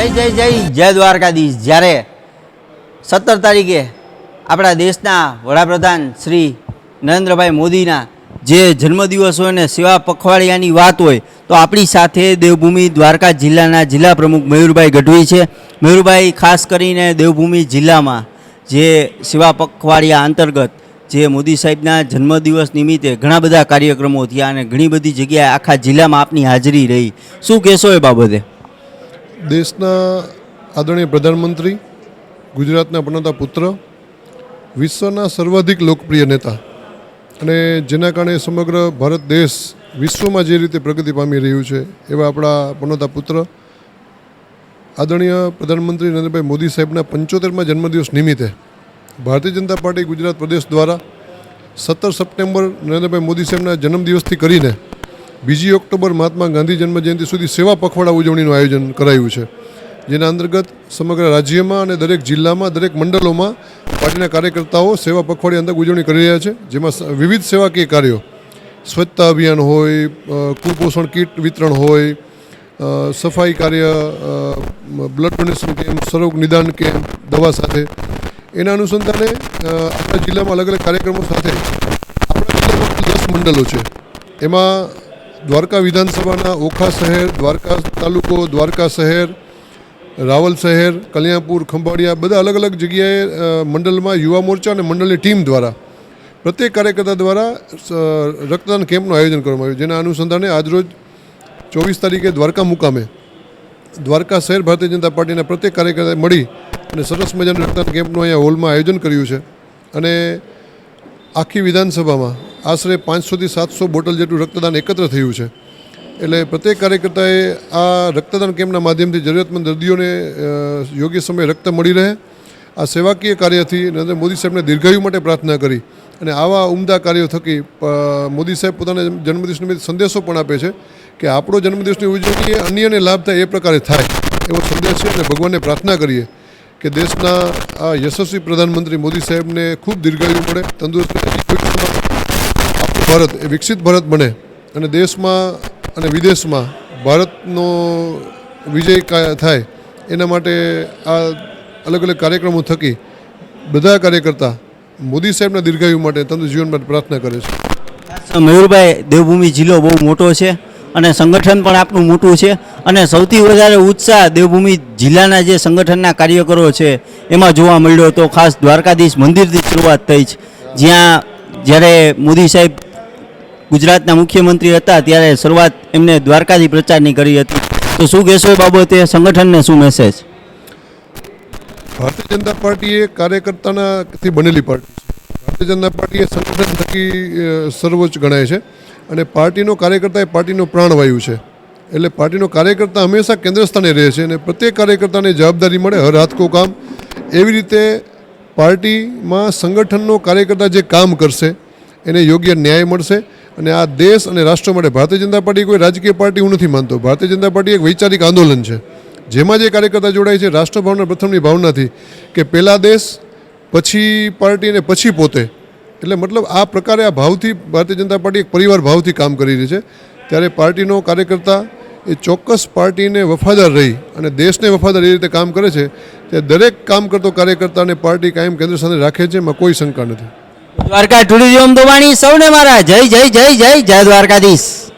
જય જય જય જય દ્વારકાધીશ. જ્યારે સત્તર તારીખે આપણા દેશના વડાપ્રધાન શ્રી નરેન્દ્રભાઈ મોદીના જે જન્મદિવસ હોય ને સેવા પખવાડિયાની વાત હોય, તો આપણી સાથે દેવભૂમિ દ્વારકા જિલ્લાના જિલ્લા પ્રમુખ મયુરભાઈ ગઢવી છે. મયુરભાઈ, ખાસ કરીને દેવભૂમિ જિલ્લામાં જે સેવા પખવાડિયા અંતર્ગત જે મોદી સાહેબના જન્મદિવસ નિમિત્તે ઘણા બધા કાર્યક્રમો થયા અને ઘણી બધી જગ્યાએ આખા જિલ્લામાં આપની હાજરી રહી. શું કહેશો એ બાબતે? દેશના આદરણીય પ્રધાનમંત્રી, ગુજરાતના પનોતા પુત્ર, વિશ્વના સર્વાધિક લોકપ્રિય નેતા અને જેના કારણે સમગ્ર ભારત દેશ વિશ્વમાં જે રીતે પ્રગતિ પામી રહ્યું છે, એવા આપણા પનોતા પુત્ર, આદરણીય પ્રધાનમંત્રી નરેન્દ્રભાઈ મોદી સાહેબના પંચોતેરમાં જન્મદિવસ નિમિત્તે ભારતીય જનતા પાર્ટી ગુજરાત પ્રદેશ દ્વારા સત્તર સપ્ટેમ્બર નરેન્દ્રભાઈ મોદી સાહેબના જન્મદિવસથી કરીને બીજી ઓક્ટોબર મહાત્મા ગાંધી જન્મ સુધી સેવા પખવાડા ઉજવણીનું આયોજન કરાયું છે. જેના અંતર્ગત સમગ્ર રાજ્યમાં અને દરેક જિલ્લામાં, દરેક મંડળોમાં પાર્ટીના કાર્યકર્તાઓ સેવા પખવાડી અંતર્ગત ઉજવણી કરી રહ્યા છે, જેમાં વિવિધ સેવાકીય કાર્યો. સ્વચ્છતા અભિયાન હોય કુપોષણ કીટ વિતરણ હોય સફાઈ કાર્ય બ્લડ ડોનેશન કેમ્પ, સરોગ નિદાન કેમ્પ, દવા સાથે. એના અનુસંધાને આપણા જિલ્લામાં અલગ અલગ કાર્યક્રમો સાથે આપણા જિલ્લામાં દસ મંડળો છે. એમાં દ્વારકા વિધાનસભાના ઓખા શહેર, દ્વારકા તાલુકો, દ્વારકા શહેર, રાવલ શહેર, કલ્યાણપુર, ખંભાળિયા, બધા અલગ અલગ જગ્યાએ મંડળમાં યુવા મોરચા અને મંડળની ટીમ દ્વારા, પ્રત્યેક કાર્યકર્તા દ્વારા રક્તદાન કેમ્પનું આયોજન કરવામાં આવ્યું, જેના અનુસંધાને આજરોજ ચોવીસ તારીખે દ્વારકા મુકામે, દ્વારકા શહેર ભારતીય જનતા પાર્ટીના પ્રત્યેક કાર્યકર્તાએ મળી અને સરસ મજાનું રક્તદાન કેમ્પનું અહીંયા હોલમાં આયોજન કર્યું છે. અને આખી વિધાનસભામાં આશરે પાંચસોથી સાતસો બોટલ જેટલું રક્તદાન એકત્ર થયું છે. એટલે પ્રત્યેક કાર્યકર્તાએ આ રક્તદાન કેમ્પના માધ્યમથી જરૂરિયાતમંદ દર્દીઓને યોગ્ય સમયે રક્ત મળી રહે. આ સેવાકીય કાર્યથી નરેન્દ્ર મોદી સાહેબને દીર્ઘાયુ માટે પ્રાર્થના કરી અને આવા ઉમદા કાર્યો થકી મોદી સાહેબ પોતાના જન્મદિવસ નિમિત્તે સંદેશો પણ આપે છે કે આપણો જન્મદિવસની ઉજવણી અન્યને લાભ થાય એ પ્રકારે થાય એવો સંદેશ છે અને ભગવાનને પ્રાર્થના કરીએ કે દેશના આ યશસ્વી પ્રધાનમંત્રી મોદી સાહેબને ખૂબ દીર્ઘાયુ મળે, તંદુરસ્ત ભારત, એ વિકસિત ભારત બને અને દેશમાં અને વિદેશમાં ભારતનો વિજય થાય, એના માટે આ અલગ અલગ કાર્યક્રમો થકી બધા કાર્યકર્તા મોદી સાહેબના દીર્ઘાયુ માટે તંદુ જીવન માટે પ્રાર્થના કરે છે. મયુરભાઈ, દેવભૂમિ જિલ્લો બહુ મોટો છે અને સંગઠન પણ આપણું મોટું છે અને સૌથી વધારે ઉત્સાહ દેવભૂમિ જિલ્લાના જે સંગઠનના કાર્યકરો છે એમાં જોવા મળ્યો તો ખાસ દ્વારકાધીશ મંદિરથી શરૂઆત થઈ જ્યાં જ્યારે મોદી સાહેબ ગુજરાતના મુખ્યમંત્રી હતા ત્યારે શરૂઆત એમને દ્વારકાથી પ્રચારની કરી હતી. તો શું કહેશો બાબતે સંગઠનને શું મેસેજ ભારતીય જનતા પાર્ટી એ કાર્યકર્તાનાથી બનેલી પાર્ટી ભારતીય જનતા પાર્ટી એ સંગઠન થકી સર્વોચ્ચ ગણાય છે અને પાર્ટીનો કાર્યકર્તા એ પાર્ટીનો પ્રાણવાયુ છે. એટલે પાર્ટીનો કાર્યકર્તા હંમેશા કેન્દ્ર સ્થાને રહે છે અને પ્રત્યેક કાર્યકર્તાને જવાબદારી મળે, હર હાથ કો કામ. એવી રીતે પાર્ટીમાં સંગઠનનો કાર્યકર્તા જે કામ કરશે, એને યોગ્ય ન્યાય મળશે અને આ દેશ અને રાષ્ટ્ર માટે ભારતીય જનતા પાર્ટી કોઈ રાજકીય પાર્ટી હું નથી માનતો. ભારતીય જનતા પાર્ટી એક વૈચારિક આંદોલન છે. જેમાં જે કાર્યકર્તા જોડાય છે, રાષ્ટ્રભાવના પ્રથમની ભાવનાથી કે પહેલા દેશ, પછી પાર્ટી અને પછી પોતે. એટલે મતલબ આ પ્રકારે આ ભાવથી ભારતીય જનતા પાર્ટી એક પરિવાર ભાવથી કામ કરી રહી છે. ત્યારે પાર્ટીનો કાર્યકર્તા એ ચોક્કસ પાર્ટીને વફાદાર રહી અને દેશને વફાદાર એ રીતે કામ કરે છે. તે દરેક કામ કરતો કાર્યકર્તાને પાર્ટી કાયમ કેન્દ્ર સાથે રાખે છે, એમાં કોઈ શંકા નથી. દ્વારકા ટુરિઝમ દોવાણી સૌને મારા જય જય જય જય જય દ્વારકાધીશ.